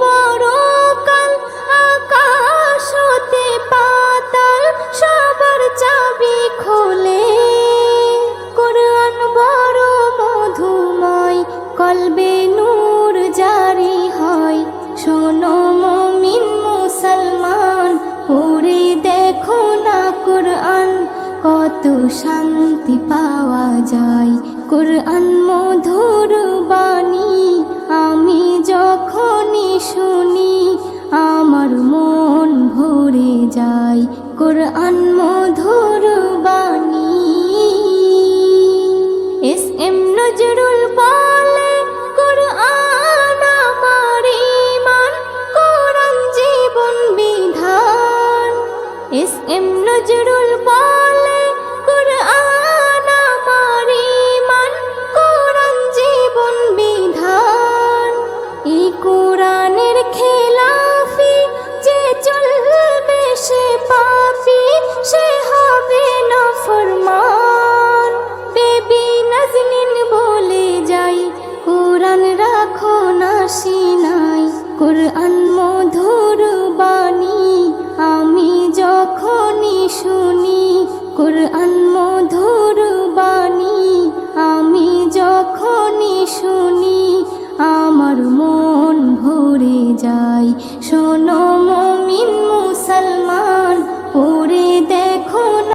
পরকাল আকাশ হতে পাতাল, সবার চাবি খোলে। কোরআন বড় মধুময়, কলবে জারি হয়। শোনো মুসলমান দেখো না কোরআন, কত শান্তি পাওয়া যায়। কোরআন মধুর বাণী, আমি যখনই শুনি, আমার মন ভরে যায়। কোরআন মধুর বাণী। এস এম নজরুল বলে, কোরআন আমার ইমান কোরআন জীবন বিধান। এস এম নজরুল বলে নাই কোরআন মধুর বাণী। আমি যখনই শুনি কোরআন মধুর বাণী, আমি যখনই শুনি আমার মন ভরে যায়। শোনো মমিন মুসলমান, পড়ে দেয়